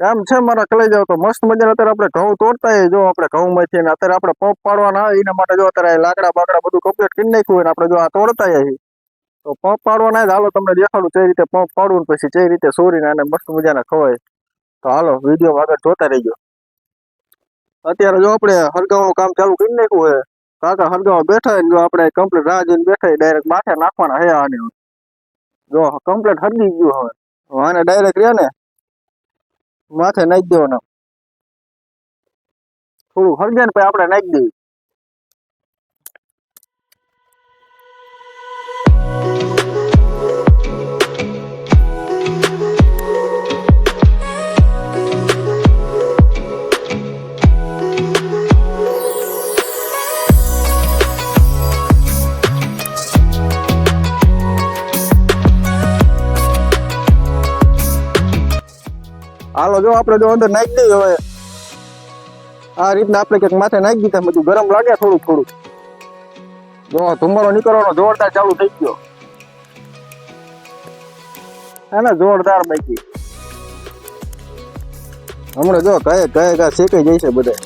એમ છે, મારા કલાઈ જાવ તો મસ્ત મજાના. અત્યારે આપણે ઘઉં તોડતા જો આપણે ઘઉં માંથી અત્યારે આપણે પંપ પાડવાના આવે એના માટે જો અત્યારે લાકડા બાકડા બધું કમ્પ્લીટ કરી નાખ્યું હોય આપણે જો આ તોડતા હોય તો પંપ પાડવાના હાલો, તમને દેખાડું કઈ રીતે પંપ પાડવું પછી કઈ રીતે સોરીને અને મસ્ત મજાના ખવાય. તો હાલો, વીડિયો આગળ જોતા રહીજો. અત્યારે જો આપણે હરગાવાનું કામ ચાલુ કરી નાખ્યું હોય કાકા હરગાવા બેઠા જો આપણે કમ્પ્લીટ રાહ જોઈને બેઠા ડાયરેક્ટ માથે નાખવાના હે આને. જો કમ્પ્લીટ હરગી ગયું હવે. આને ડાયરેક્ટ રહ્યા ને માથે નાખી દેવાના. થોડું હળગે ને પછી આપણે નાખી દઈએ. હાલો, જો આપણે જો અંદર નાખી દઈએ હવે. આ રીતના આપણે ક્યાંક માથે નાખી દીધા, બધું ગરમ લાગે થોડું થોડું જો ધુમાડો નીકળવાનો જોરદાર ચાલુ થઈ ગયો. હા ને જોરદાર બાકી. હમણાં જો કહે કહે કા શેકાઈ જાય છે બધા.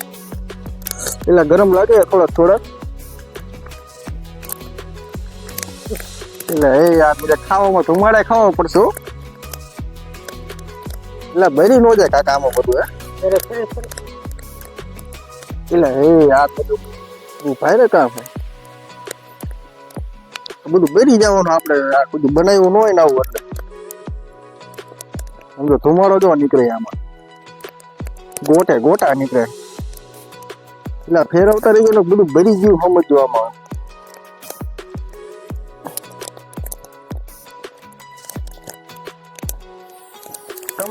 એટલે ગરમ લાગે થોડાક થોડાક. એટલે એ યાર, બધા ખાવામાં ધુમાડે ખાવા પડશે. એટલે બરી નો જાય કાકા આમાં બધું એટલે હે આ બધું ભાઈ ને કામ. બધું બરી જવાનું આપણે, આ બધું બનાવ્યું ન હોય ને આવું એટલે. સમજો ધુમાડો જો નીકળે આમાં. ગોટે ગોટા નીકળે. એટલે ફેરવતા રહી ગયો બધું બરી ગયું સમજજો આમાં.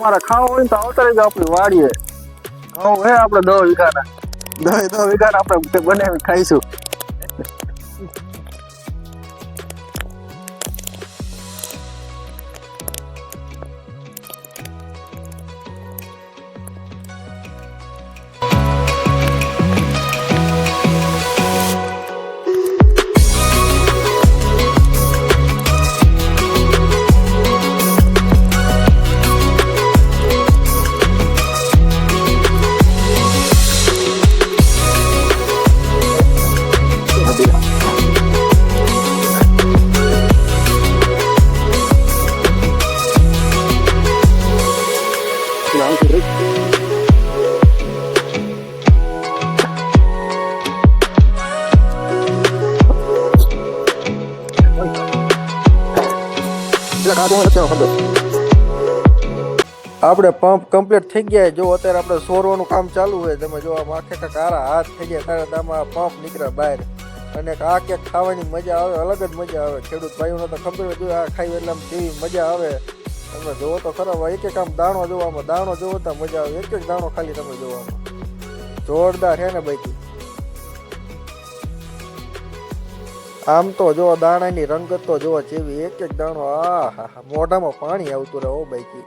તમારે ખાવું હોય ને તો આવતા જ આપણી વાડીએ ઘઉં હે આપણે દહ વીઘાના. દહ દહ વીઘાના આપણે બનાવી ખાઈશું. આપણે પંપ કમ્પ્લીટ થઈ ગયા જો અત્યારે આપણે સોરવાનું કામ ચાલુ હોય, તમે જો આમ આખે કાંક આરા હાથ થઈ ગયા ત્યારે આમાં પંપ નીકળે બહાર. અને આ ક્યાંક ખાવાની મજા આવે, અલગ જ મજા આવે. ખેડૂત ભાઈઓને તો ખબર હોય, આ ખાઈ એટલે આમ કેવી મજા આવે. તમે જોવો તો ખરા એક એક આમ દાણો જોવામાં, દાણો જોવો તો મજા આવે. એક એક દાણો ખાલી તમે જોવામાં. જોરદાર છે ને બાકી. આમ તો જો દાણાની રંગત તો જો જેવી એક એક દાણો, આ હા હા, મોઢામાં પાણી આવતું રહે ઓ બાઈકી.